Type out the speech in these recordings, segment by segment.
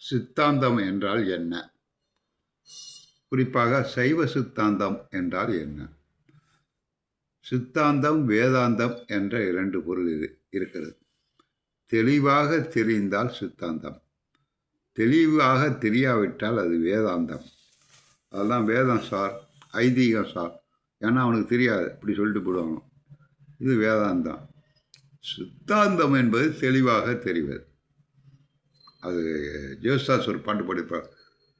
சித்தாந்தம் என்றால் என்ன? குறிப்பாக சைவ சித்தாந்தம் என்றால் என்ன? சித்தாந்தம் வேதாந்தம் என்ற இரண்டு பொருள் இரு- இருக்கிறது. தெளிவாக தெரிந்தால் சித்தாந்தம். தெளிவாக தெரியாவிட்டால் அது வேதாந்தம். அதெல்லாம் வேதம் சார் ஐதீகம் சார். ஏன்னா அவனுக்கு தெரியாது. இப்படி சொல்லிட்டு போடுவாங்க. இது வேதாந்தம். சித்தாந்தம் என்பது தெளிவாக தெரிவது. அது ஜோசாஸ் ஒரு பாட்டு படிப்பார்.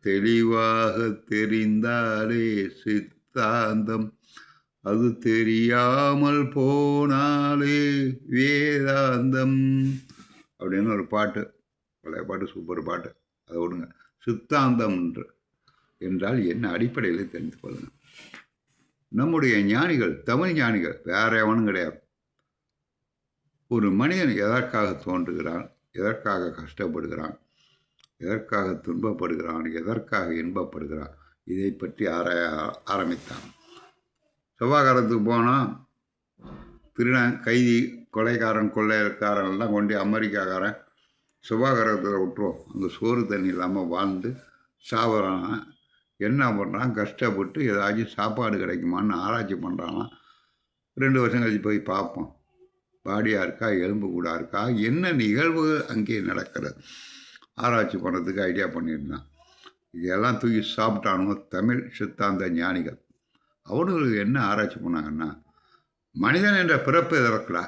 தெளிவாக தெரிந்தாலே சித்தாந்தம். அது தெரியாமல் போனாலே வேதாந்தம். அப்படின்னு ஒரு பாட்டு. பழைய பாட்டு சூப்பர் பாட்டு. அதை விடுங்க. சித்தாந்தம் என்று. என்றால் என்ன அடிப்படையில் தெரிந்து கொள்ளுங்க நம்முடைய ஞானிகள் தமிழ் ஞானிகள் வேற எவனும் கிடையாது. ஒரு மனிதன் எதற்காக தோன்றுகிறான்? எதற்காக கஷ்டப்படுகிறான்? எதற்காக துன்பப்படுகிறான்? எதற்காக இன்பப்படுகிறான்? இதை பற்றி ஆராய ஆரம்பித்தான். செவ்வாய்க்காரத்துக்கு போனால் திருடன் கைதி கொலைக்காரன் கொள்ளையக்காரன் எல்லாம் கொண்டு அமெரிக்காக்காரன் செவ்வாய்க்காரத்தில் விட்டுருவோம் அங்கே சோறு தண்ணி இல்லாமல் வாழ்ந்து சாப்பிட்றான் என்ன பண்ணுறான் கஷ்டப்பட்டு ஏதாச்சும் சாப்பாடு கிடைக்குமான்னு ஆராய்ச்சி பண்ணுறானா ரெண்டு வருஷம் கழிச்சு போய் பார்ப்போம் பாடியாக இருக்கா எலும்பு கூடா இருக்கா என்ன நிகழ்வு அங்கே நடக்கிறது? ஆராய்ச்சி பண்ணுறதுக்கு ஐடியா பண்ணியிருந்தான். இதெல்லாம் தூக்கி சாப்பிட்டானுங்க தமிழ் சித்தாந்த ஞானிகள். அவனுங்களுக்கு என்ன ஆராய்ச்சி பண்ணாங்கன்னா மனிதன் என்ற பிறப்பு எதற்குடா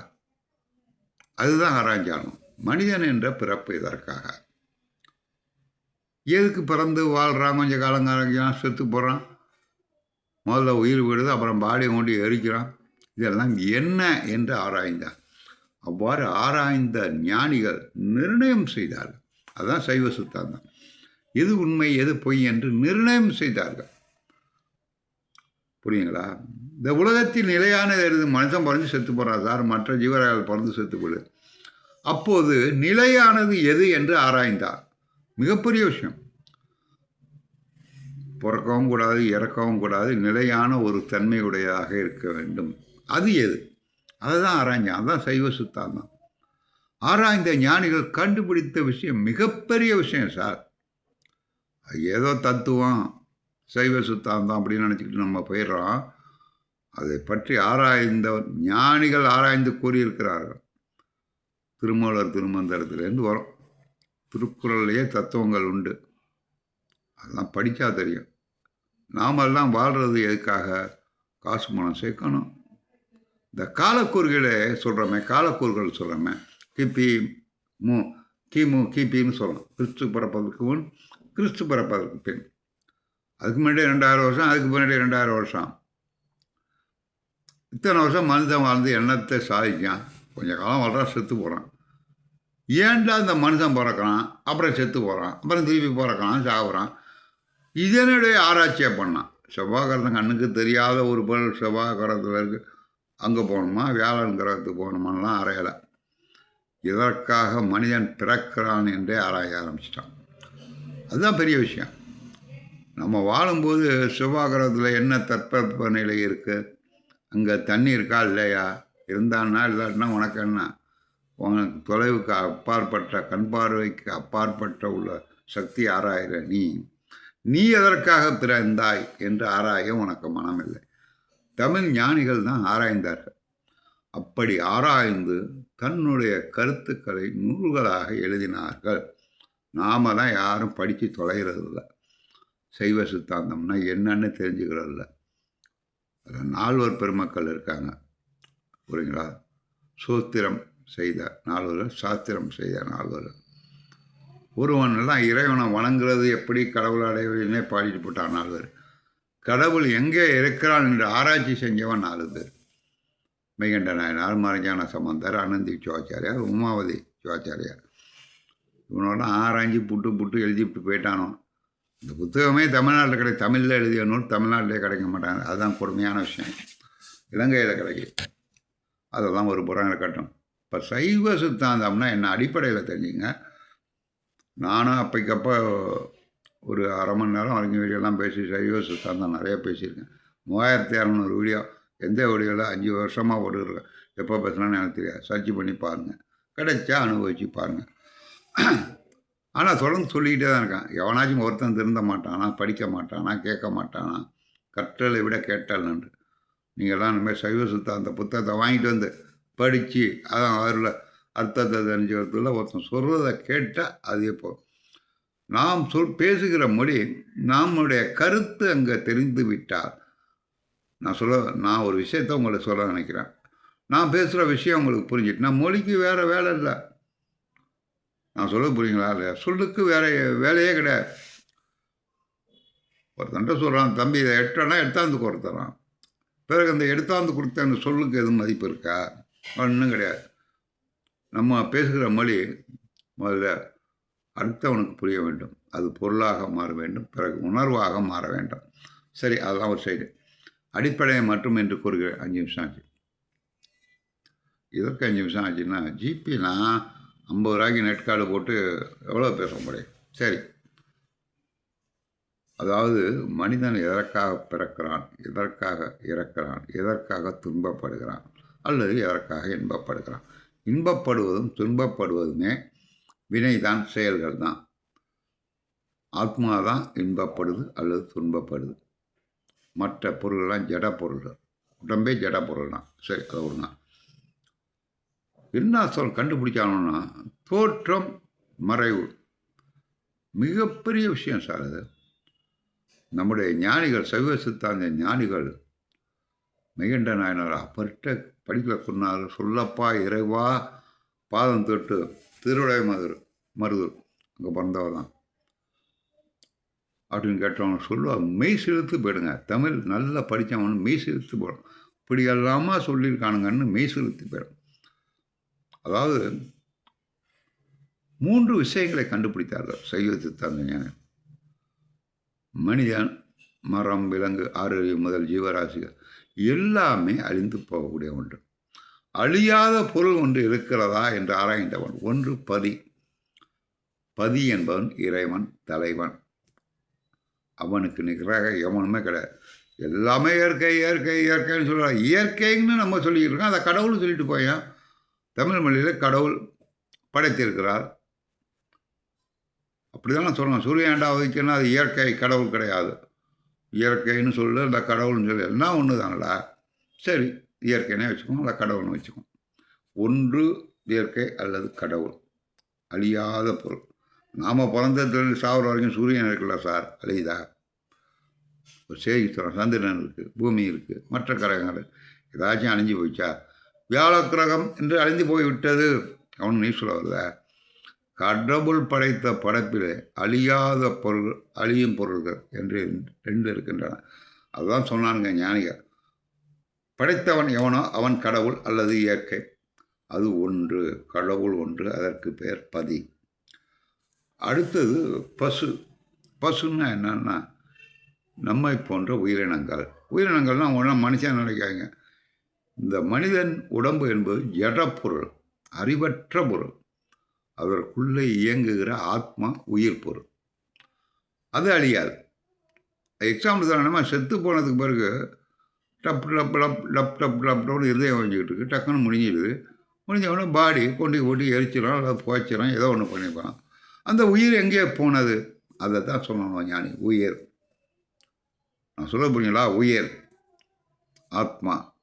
அதுதான் ஆராய்ச்சானும் மனிதன் என்ற பிறப்பு இதற்காக எதுக்கு பிறந்து வாழ்கிறான் கொஞ்சம் காலங்காலம் செத்து போகிறான் முதல்ல உயிர் விடுது அப்புறம் பாடியை கொண்டு எரிக்கிறான். இதெல்லாம் என்ன என்று ஆராய்ந்தான். அவ்வாறு ஆராய்ந்த ஞானிகள் நிர்ணயம் செய்தார்கள். அதுதான் சைவ சித்தாந்தம். எது உண்மை எது பொய் என்று நிர்ணயம் செய்தார்கள். புரியுங்களா இந்த உலகத்தில் நிலையானது எது? மனுஷன் பிறந்து செத்து போகிறார் சார். மற்ற ஜீவராய்கள் பிறந்து செத்து போடு அப்போது நிலையானது எது என்று ஆராய்ந்தார். மிகப்பெரிய விஷயம். பிறக்கவும் கூடாது இறக்கவும் கூடாது. நிலையான ஒரு தன்மையுடையதாக இருக்க வேண்டும். அது எது? அதை தான் ஆராய்ஞ்சான் அதுதான் சைவ சித்தாந்தம். ஆராய்ந்த ஞானிகள் கண்டுபிடித்த விஷயம் மிகப்பெரிய விஷயம் சார். அது ஏதோ தத்துவம் சைவ சித்தாந்தம் அப்படின்னு நினச்சிக்கிட்டு நம்ம போயிடுறோம். அதை பற்றி ஆராய்ந்த ஞானிகள் ஆராய்ந்து கூறியிருக்கிறார்கள். திருமூலர் திருமந்திரத்திலேருந்து வரும். திருக்குறள்லேயே தத்துவங்கள் உண்டு. அதெல்லாம் படித்தா தெரியும். நாமெல்லாம் வாழ்கிறது எதுக்காக? காசு பணம் சேர்க்கணும். இந்த காலக்கூறுகளை சொல்கிறோமே காலக்கூறுகள் சொல்கிறோமே கிபி மு கிமு கிபின்னு சொல்லலாம் கிறிஸ்து பிறப்பதற்கு முன் கிறிஸ்து பிறப்பதற்கு பின். அதுக்கு முன்னாடி ரெண்டாயிரம் வருஷம் அதுக்கு முன்னாடி ரெண்டாயிரம் வருஷம். இத்தனை வருஷம் மனுஷன் வாழ்ந்து எண்ணத்தை சாதிக்கான் கொஞ்சம் காலம் வாழ்றான் செத்து போகிறான் ஏன்டா இந்த மனுஷன் பிறக்கிறான்? அப்புறம் செத்து போகிறான் அப்புறம் திருப்பி பிறக்கிறான் சாகுறான். இதனுடைய ஆராய்ச்சியை பண்ணான். செவ்வாய்க்கிரகம் கண்ணுக்கு தெரியாத ஒரு பொருள் செவ்வாய்க்கிரகத்தில் இருக்குது அங்கே போகணுமா? வியாழன் கிரகத்துக்கு போகணுமான்லாம் ஆராயலை இதற்காக மனிதன் பிறக்கிறான் என்றே ஆராய ஆரம்பிச்சிட்டான். அதுதான் பெரிய விஷயம். நம்ம வாழும்போது செவ்வாய் கிரகத்தில் என்ன தட்பவெப்ப நிலை இருக்குது அங்கே தண்ணி இருக்கா இல்லையா? இருந்தான்னா இல்லாட்டினா உனக்கு என்ன? உனக்கு தொலைவுக்கு அப்பாற்பட்ட கண் பார்வைக்கு அப்பாற்பட்ட உள்ள சக்தி ஆராயிற நீ. நீ எதற்காக பிறந்தாய் என்று ஆராய உனக்கு மனமில்லை. தமிழ் ஞானிகள் தான் ஆராய்ந்தார்கள். அப்படி ஆராய்ந்து தன்னுடைய கருத்துக்களை நூல்களாக எழுதினார்கள். நாம தான் யாரும் படித்து தொலைகிறது இல்லை சைவ சித்தாந்தம்னா என்னன்னு தெரிஞ்சுக்கிறதில்ல. அதில் நால்வர் பெருமக்கள் இருக்காங்க. புரியுங்களா? சூத்திரம் செய்த நால்வர் சாஸ்திரம் செய்த நால்வர் ஒருவன் எல்லாம் இறைவனை வணங்குறது எப்படி கடவுள் அடைவதுன்னே பாடிட்டு போட்டான் நால்வர். கடவுள் எங்கே இருக்கிறான் என்று ஆராய்ச்சி செஞ்சவன் நாலு பேர். மெய்கண்ட நாயனார் மறைஞான சம்பந்தர் அனந்தி சிவாச்சாரியார் உமாவதி சிவாச்சாரியார். இவனோட ஆராய்ஞ்சி புட்டு புட்டு எழுதிவிட்டு போயிட்டானோ. இந்த புத்தகமே தமிழ்நாட்டில் கிடை தமிழில் எழுதிய நூல் தமிழ்நாட்டிலே கிடைக்க மாட்டாங்க. அதுதான் கொடுமையான விஷயம். இலங்கையில் கிடைக்கும் அதெல்லாம் ஒரு புறம் இருக்கட்டும். இப்போ சைவ சித்தாந்தம்னா என்ன? அடிப்படையில் தெரிஞ்சுங்க. நானும் அப்பைக்கப்போ ஒரு அரை மணி நேரம் வரைக்கும் வீடியோலாம் பேசி சைவ சித்தாந்தம் நிறைய பேசியிருக்கேன். மூவாயிரத்தி இரநூறு வீடியோ எந்த வீடியோவில் அஞ்சு வருஷமாக போட்டுருக்கேன் எப்போ பேசுனான்னு எனக்கு தெரியாது. சர்ச் பண்ணி பாருங்கள் கிடைச்சா அனுபவிச்சு பாருங்கள் ஆனால் தொடர்ந்து சொல்லிக்கிட்டே தான் இருக்கான். எவனாச்சும் ஒருத்தன் திருந்த மாட்டானா படிக்க மாட்டானா கேட்க மாட்டானா கற்றலை விட கேட்டல் நன்று. நீங்கள்லாம் இனிமேல் சைவ சுத்தம் அந்த புத்தகத்தை வாங்கிட்டு வந்து படித்து அதான் அதில் அர்த்தத்தை தெரிஞ்சுக்கிறதுல ஒருத்தன் சொல்கிறத கேட்டால் அதே போதும். நாம் சொல் பேசுகிற மொழி நம்முடைய கருத்து அங்கே தெரிந்து விட்டால். நான் சொல்ல நான் ஒரு விஷயத்த உங்களை சொல்ல நினைக்கிறேன். நான் பேசுகிற விஷயம் உங்களுக்கு புரிஞ்சிட்டு நான் மொழிக்கு வேறு வேலை இல்லை. நான் சொல்ல புரியுங்களா இல்லையா? சொல்லுக்கு வேற வேலையே கிடையாது. ஒருத்தன்ட்ட சொல்கிறான் தம்பி இதை எட்டனா எடுத்தாந்து கொடுத்துறான் பிறகு அந்த எடுத்தாந்து கொடுத்த அந்த சொல்லுக்கு எதுவும் மதிப்பு இருக்கா? ஒன்றும் கிடையாது. நம்ம பேசுகிற மொழி முதல்ல அடுத்தவனுக்கு புரிய வேண்டும். அது பொருளாக மாற வேண்டும். பிறகு உணர்வாக மாற வேண்டும். சரி அதெல்லாம் ஒரு சைடு. அடிப்படையை மட்டும் என்று கூறுகிற அஞ்சு நிமிஷம் ஆச்சு. இதற்கு அஞ்சு நிமிஷம் ஆச்சுன்னா ஜிபினா ஐம்பது ரூபாய்க்கு நெட் கார்டு போட்டு எவ்வளோ பேச முடியும் சரி. அதாவது மனிதன் எதற்காக பிறக்கிறான்? எதற்காக இறக்கிறான்? எதற்காக துன்பப்படுகிறான்? அல்லது எதற்காக இன்பப்படுகிறான்? இன்பப்படுவதும் துன்பப்படுவதுமே வினைதான் செயல்கள் தான் ஆத்மா தான் இன்பப்படுது அல்லது துன்பப்படுது. மற்ற பொருள்லாம் ஜட பொருள்கள். உடம்பே ஜட பொருள் தான் சரி அதை விடுங்க என்ன சொல் கண்டுபிடிச்சாங்கன்னா தோற்றம் மறைவு. மிகப்பெரிய விஷயம் சார் அது. நம்முடைய ஞானிகள் சைவ சித்தாந்த ஞானிகள் மெகண்ட நாயனார் அப்பர்கிட்ட படிக்கல சொன்னார் சொல்லப்பா இறைவா பாதம் தொட்டு திருவிடைய மதுர் மருதூர். அங்கே பிறந்தவர் தான் அப்படின்னு கேட்டவங்க சொல்லுவாங்க மெய் செலுத்து போயிடுங்க. தமிழ் நல்லா படித்தவன் மெய் செலுத்து போயிடும். இப்படி எல்லாமா சொல்லியிருக்கானுங்கன்னு மெய் செலுத்தி போயிடும். அதாவது மூன்று விஷயங்களை கண்டுபிடித்தார்கள். சைவ சித்தாந்த மனிதன் மரம் விலங்கு ஆரோக்கிய முதல் ஜீவராசிகள் எல்லாமே அழிந்து போகக்கூடிய ஒன்று. அழியாத பொருள் ஒன்று இருக்கிறதா என்று ஆராய்ந்தவன் ஒன்று பதி. பதி என்பவன் இறைவன் தலைவன். அவனுக்கு நிகராக எவனுமே கிடையாது. எல்லாமே இயற்கை இயற்கை இயற்கைன்னு சொல்கிறான் இயற்கைன்னு நம்ம சொல்லியிருக்கோம் இருக்கோம் அதை கடவுள்னு சொல்லிட்டு போயான். தமிழ் மொழியில் கடவுள் படைத்திருக்கிறார். அப்படி தானே சொல்லணும் சூரியன் வைக்கணும் அது இயற்கை கடவுள் கிடையாது. இயற்கைன்னு சொல்லு அந்த கடவுள்னு சொல்லு எல்லாம் ஒன்று தானடா சரி. இயற்கைனே வச்சுக்கோங்க அந்த கடவுள்னு வச்சுக்கணும். ஒன்று இயற்கை அல்லது கடவுள் அழியாத பொருள். நாம் பிறந்ததுலேருந்து சாவர வரைக்கும் சூரியன் இருக்குல்ல சார் அழியுதா? ஒரு சேகிஸ்வரம் சந்திரன் இருக்குது பூமி இருக்குது மற்ற கிரகங்கள் ஏதாச்சும் அழிஞ்சு போயிச்சா வியாழ கிரகம் என்று அழிந்து போய் விட்டது அவன் நீ சொல்லவில்ல கடவுள் படைத்த படைப்பிலே அழியாத பொருள் அழியும் பொருள்கள் என்று ரெண்டு இருக்கின்றன. அதுதான் சொன்னானுங்க ஞானிகள். படைத்தவன் எவனோ அவன் கடவுள் அல்லது இயற்கை. அது ஒன்று கடவுள் ஒன்று அதற்கு பெயர் பதி. அடுத்தது பசு. பசுன்னா என்னன்னா நம்மை போன்ற உயிரினங்கள். உயிரினங்கள்லாம் ஒன்றும் மனுஷன் நினைக்காங்க இந்த மனிதன் உடம்பு என்பது ஜடப்பொருள் அறிவற்ற பொருள். அதற்குள்ளே இயங்குகிற ஆத்மா உயிர் பொருள். அது அழியாது. எக்ஸாம்பிள் தரணுமா செத்து போனதுக்கு பிறகு dub dub lub dub dub டப்னு இருதயம் வச்சுக்கிட்டு இருக்கு. டக்குன்னு முடிஞ்சிடுது. முடிஞ்சவொடனே பாடி கொண்டு கொண்டு எரிச்சிடும் அல்லது புகைச்சிடும் ஏதோ ஒன்று பண்ணிப்பான் அந்த உயிர் எங்கே போனது? அதை தான் சொல்லணும் ஞானி. உயிர். நான் சொல்ல புரியுங்களா உயிர். ஆத்மா.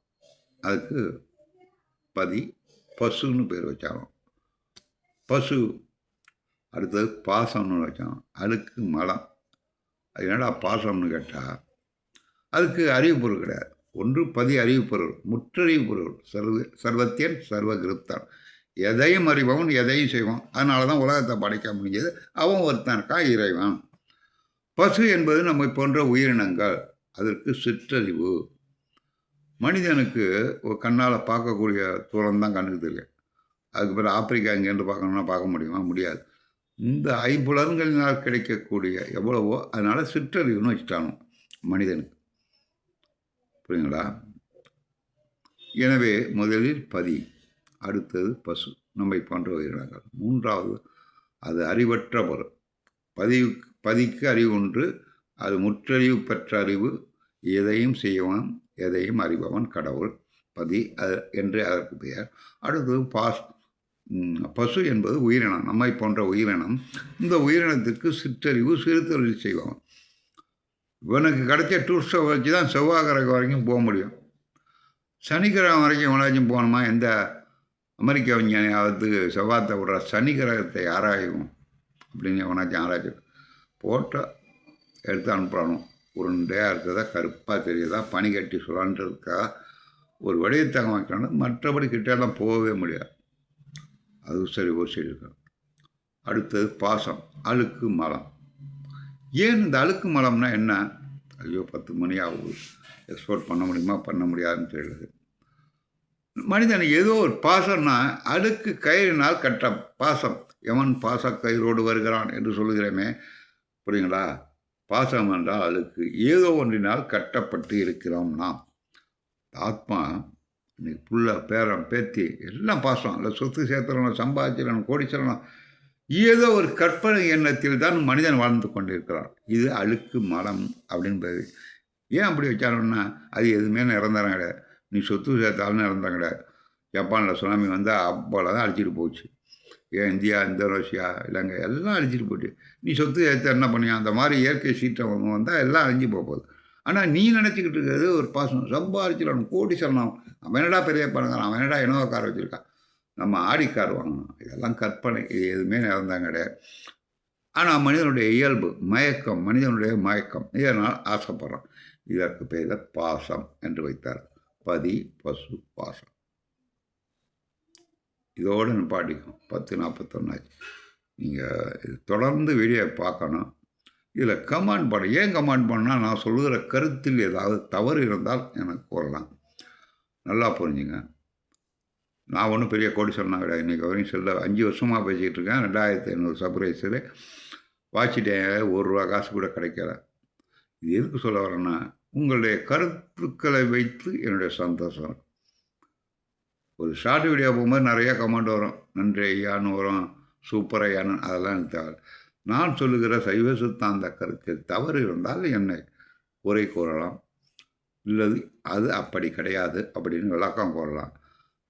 அதுக்கு பதி பசுன்னு பேர் வச்சாலும். பசு. அடுத்தது பாசம்னு வச்சோம் அதுக்கு மலம். அது என்னடா பாசம்னு கேட்டால் அதுக்கு அறிவு பொருள் கிடையாது. ஒன்று பதி அறிவு முற்றறிவு பொருள் சர்வ சர்வத்தியன் சர்வ கிருப்தான் எதையும் அறிபவன் எதையும் செய்வான். அதனால தான் உலகத்தை படைக்க முடிஞ்சது. அவன் ஒருத்தன் இருக்கான் இறைவன். பசு என்பது நம்மை போன்ற உயிரினங்கள். அதற்கு சிற்றறிவு. மனிதனுக்கு ஒரு கண்ணால் பார்க்கக்கூடிய தூரம் தான் கண்ணுக்கு தெரியும். அதுக்கு பிறகு ஆப்பிரிக்கா இங்கேருந்து பார்க்கணுன்னா பார்க்க முடியுமா? முடியாது. இந்த ஐம்புலன்களினால் கிடைக்கக்கூடிய எவ்வளவோ அதனால் சிற்றறிவுன்னு வச்சுட்டானோ மனிதனுக்கு. புரியுங்களா எனவே முதலில் பதி அடுத்தது பசு நம்மை போன்ற உயிரினங்கள் மூன்றாவது அது அறிவற்ற பொருள். பதிவு பதிக்கு அறிவு ஒன்று அது முற்றறிவு பெற்ற அறிவு எதையும் செய்வன் எதையும் அறிபவன் கடவுள். பதி அது என்று அதற்கு பெயர். அடுத்தது பாஸ் பசு என்பது உயிரினம் நம்மை போன்ற உயிரினம். இந்த உயிரினத்திற்கு சிற்றறிவு சிறுத்தொழில் செய்வான் இவனுக்கு கிடைச்ச டூரிஸ்ட்டை வச்சு தான் செவ்வாய் கிரகம் வரைக்கும் போக முடியும். சனிக்கிரகம் வரைக்கும் எவனாச்சும் போகணுமா? எந்த அமெரிக்க விஞ்ஞானியாவது செவ்வாத்தை விடுற சனி கிரகத்தை ஆராயும் அப்படின்னு எவனாச்சும் ஆராய்ச்சி போட்டால் எடுத்து அனுப்புகிறானோ உருண்டையாக இருக்கிறதா? கருப்பாக தெரியுதா? பனி கட்டி சுழன்றதுக்காக ஒரு வடிவத்தகம் வைக்கிறானு? மற்றபடி கிட்டெல்லாம் போகவே முடியாது. அது சரி ஒரு இருக்கணும் அடுத்தது பாசம் அழுக்கு மலம். ஏன் இந்த அழுக்கு மலம்னா என்ன? ஐயோ பத்து மணி ஆகுது. எக்ஸ்போர்ட் பண்ண முடியுமா? பண்ண முடியாதுன்னு தெரியுது மனிதன் ஏதோ ஒரு பாசம்னா அழுக்கு கயிறினால் கட்டம் பாசம். எவன் பாச கயிறோடு வருகிறான் என்று சொல்லுகிறேமே. புரியுங்களா? பாசம் என்றால் அழுக்கு. ஏதோ ஒன்றினால் கட்டப்பட்டு இருக்கிறோம் நாம். ஆத்மா இன்னைக்கு புள்ள பேரன் பேத்தி எல்லாம் பாசம். இல்லை சொத்து சேர்த்துறணும் சம்பாதிச்சிடணும் கோடிச்சிடணும் ஏதோ ஒரு கற்பனை எண்ணத்தில் தான் மனிதன் வாழ்ந்து கொண்டிருக்கிறான். இது அழுக்கு மரம் அப்படின்றது. ஏன் அப்படி வச்சாலும்னா அது எதுவுமே நிரந்தரம் கிடையாது. நீ சொத்து சேர்த்தாலும் நிரந்தரம் கிடையாது. ஜப்பானில் சுனாமி வந்தால் அப்போல தான் அழிச்சிட்டு போச்சு. ஏன் இந்தியா இந்தோனேஷியா இலங்கை எல்லாம் அழிச்சிட்டு போச்சு நீ சொத்து சேர்த்து என்ன பண்ணியா அந்த மாதிரி இயற்கை சீற்றம் வந்தால் எல்லாம் அழிஞ்சு போகுது ஆனால் நீ நினச்சிக்கிட்டு இருக்கிறது ஒரு பாசம் சம்பாரிச்சிடணும் கோடி சொல்லணும் அவன் என்னடா பெரிய பணங்கிறான் அவன் என்னடா இனோவா கார் வச்சுருக்கான்? நம்ம ஆடி கார் வாங்கணும். இதெல்லாம் கற்பனை. இது எதுவுமே நடந்தாங்க கிடையாது. ஆனால் மனிதனுடைய இயல்பு மயக்கம் மனிதனுடைய மயக்கம். இதனால் ஆசைப்படுறான். இதற்கு பெயர் பாசம் என்று வைத்தார். பதி பசு பாசம். இதோடு நிப்பாட்டிக்கும் பத்து நாற்பத்தொன்னாச்சு நீங்கள் இது தொடர்ந்து வீடியோ பார்க்கணும். இதில் கமெண்ட் பண்ண. ஏன் கமெண்ட் பண்ணால் நான் சொல்கிற கருத்தில் ஏதாவது தவறு இருந்தால் எனக்கு கூறலாம். நல்லா புரிஞ்சுங்க. நான் ஒன்றும் பெரிய கோடி சொன்னா கிடையாது. இன்றைக்கி வரையும் சொல்ல அஞ்சு வருஷமாக பேசிக்கிட்டு இருக்கேன். ரெண்டாயிரத்தி ஐநூறு சர்ப்ரைஸில் வாட்சிட்டேன் ஒரு ரூபா காசு கூட கிடைக்கல. இது எதுக்கு சொல்ல வரேன்னா உங்களுடைய கருத்துக்களை வைத்து என்னுடைய சந்தோஷம். ஒரு ஷார்ட் வீடியோ போகும்போது நிறையா கமெண்ட் வரும். நன்றி ஐயான்னு வரும். சூப்பர் ஐயான்னு. அதெல்லாம் எனக்கு தேவை நான் சொல்லுகிற சைவ சித்தாந்த கருத்தில் தவறு இருந்தால் என்னை குறை கூறலாம். இல்லது அது அப்படி கிடையாது அப்படின்னு விளக்கம் கூறலாம்.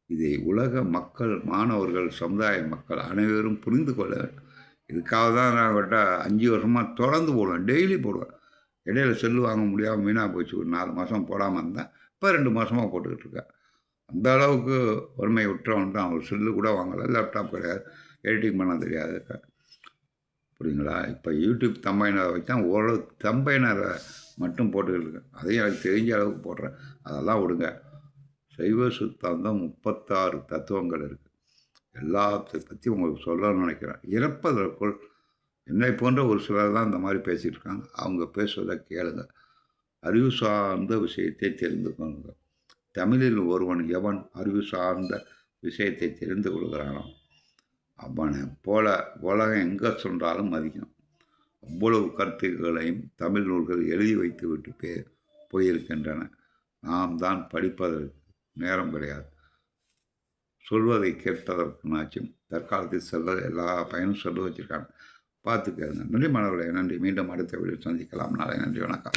இதை உலக மக்கள் மாணவர்கள் சமுதாய மக்கள் அனைவரும் புரிந்து கொள்ள வேண்டும். இதுக்காக தான் நான் கிட்ட அஞ்சு வருஷமாக தொடர்ந்து போடுவேன் டெய்லி போடுவேன். இடையில செல்லு வாங்க முடியாமல் வீணாக போச்சு ஒரு நாலு மாதம் போடாமல் இருந்தேன். இப்போ ரெண்டு மாதமாக போட்டுக்கிட்டு இருக்கேன். அந்த அளவுக்கு வறுமை விட்டவன் தான். ஒரு செல்லு கூட வாங்கலை லேப்டாப் கிடையாது எடிட்டிங் பண்ண தெரியாது. புரியுங்களா? இப்போ யூடியூப் தம்பைனரை வச்சான் ஓரளவு தம்பையினரை மட்டும் போட்டுக்கிட்டு இருக்கேன். அதையும் எனக்கு தெரிஞ்ச அளவுக்கு போடுறேன். அதெல்லாம் விடுங்க. சைவ சித்தாந்தம் முப்பத்தாறு தத்துவங்கள் இருக்குது எல்லாத்தை பற்றி உங்களுக்கு சொல்லணும்னு நினைக்கிறேன். இறப்பதற்குள் என்னை போன்ற ஒரு சிலர் தான் இந்த மாதிரி பேசிகிட்டு இருக்காங்க. அவங்க பேசுவதை கேளுங்க. அறிவு சார்ந்த விஷயத்தை தெரிந்து கொள்ளுங்க. தமிழில் ஒருவன் எவன் அறிவு சார்ந்த விஷயத்தை தெரிந்து கொள்கிறானோ அவனை போல உலகம் எங்கே சொன்னாலும் மதிக்கும் அவ்வளவு கருத்துக்களையும் தமிழ் நூல்கள் எழுதி வைத்து விட்டு பே போயிருக்கின்றன. நாம் தான் படிப்பதற்கு நேரம் கிடையாது. சொல்வதை கேட்டதற்குனாச்சும் தற்காலத்தில் செல்ல எல்லா பயனும் சொல்ல வச்சுருக்காங்க. பார்த்துக்கங்க. நன்றி மாணவர்களே. நன்றி. மீண்டும் அடுத்த வீடியோ சந்திக்கலாம். நாளை நன்றி. வணக்கம்.